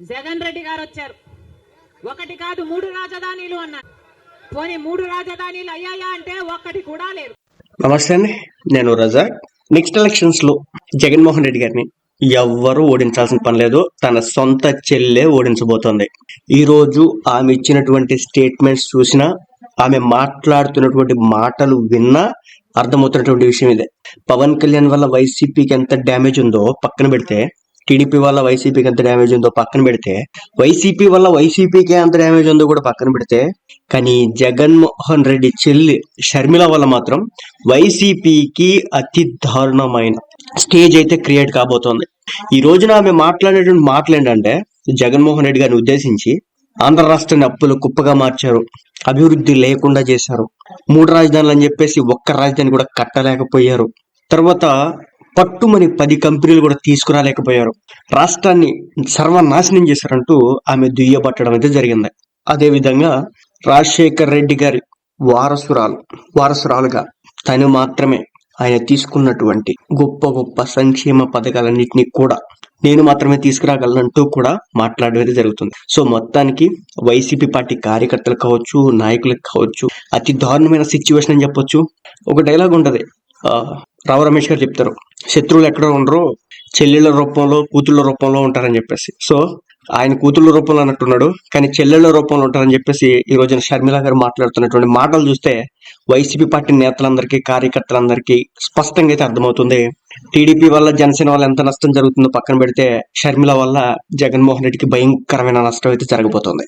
జగన్ రెడ్డి గారు వచ్చారు. ఒకటి కాదు మూడు రాజధానీలు అన్నారు. పోనీ మూడు రాజధానీలు అయ్యాయా అంటే ఒక్కటి కూడా లేరు నమస్తే అండి నేను రజాక్ నెక్స్ట్ ఎలక్షన్స్లో జగన్మోహన్ రెడ్డి గారిని ఎవ్వరూ ఓడించాల్సిన పని లేదు తన సొంత చెల్లె ఓడించబోతోంది. ఈ రోజు ఆమె ఇచ్చినటువంటి స్టేట్మెంట్స్ చూసినా ఆమె మాట్లాడుతున్నటువంటి మాటలు విన్నా అర్థమవుతున్నటువంటి విషయం ఇదే. పవన్ కళ్యాణ్ వల్ల వైసీపీకి ఎంత డ్యామేజ్ ఉందో పక్కన పెడితే టీడీపీ వల్ల వైసీపీకి ఎంత డ్యామేజ్ ఉందో పక్కన పెడితే వైసీపీ వల్ల వైసీపీకి ఎంత డ్యామేజ్ ఉందో కూడా పక్కన పెడితే కానీ జగన్మోహన్ రెడ్డి చెల్లి షర్మిల వల్ల మాత్రం వైసీపీకి అతి దారుణమైన స్టేజ్ అయితే క్రియేట్ కాబోతోంది. ఈ రోజున ఆమె మాట్లాడేటువంటి మాటలు ఏంటంటే జగన్మోహన్ రెడ్డి గారిని ఉద్దేశించి ఆంధ్ర రాష్ట్రాన్ని అప్పులు కుప్పగా మార్చారు అభివృద్ధి లేకుండా చేశారు మూడు రాజధానులు అని చెప్పేసి ఒక్క రాజధాని కూడా కట్టలేకపోయారు. తర్వాత పట్టుమని పది కంపెనీలు కూడా తీసుకురాలేకపోయారు. రాష్ట్రాన్ని సర్వనాశనం చేశారంటూ ఆమె దుయ్యబట్టడం అయితే జరిగింది. అదే విధంగా రాజశేఖర్ రెడ్డి గారి వారసురాలు వారసురాలుగా తను మాత్రమే ఆయన తీసుకున్నటువంటి గొప్ప గొప్ప సంక్షేమ పథకాలన్నింటినీ కూడా నేను మాత్రమే తీసుకురాగలనంటూ కూడా మాట్లాడడం అయితే జరుగుతుంది. సో మొత్తానికి వైసీపీ పార్టీ కార్యకర్తలు కావచ్చు నాయకులకు కావచ్చు అతి దారుణమైన సిచ్యువేషన్ అని చెప్పొచ్చు. ఒక డైలాగ్ ఉంటది. ఆ, రావు రమేష్ గారు చెప్తారు. శత్రువులు ఎక్కడ ఉండరు చెల్లెళ్ళ రూపంలో కూతుళ్ళ రూపంలో ఉంటారని చెప్పేసి. సో ఆయన కూతుళ్ళ రూపంలో అన్నట్టున్నాడు కానీ చెల్లెళ్ళ రూపంలో ఉంటారని చెప్పేసి ఈ రోజున షర్మిల గారు మాట్లాడుతున్నటువంటి మాటలు చూస్తే వైసీపీ పార్టీ నేతలందరికీ కార్యకర్తలందరికీ స్పష్టంగా అయితే అర్థమవుతుంది. టీడీపీ వల్ల జనసేన వల్ల ఎంత నష్టం జరుగుతుందో పక్కన పెడితే షర్మిల వల్ల జగన్మోహన్ రెడ్డికి భయంకరమైన నష్టం అయితే జరగబోతోంది.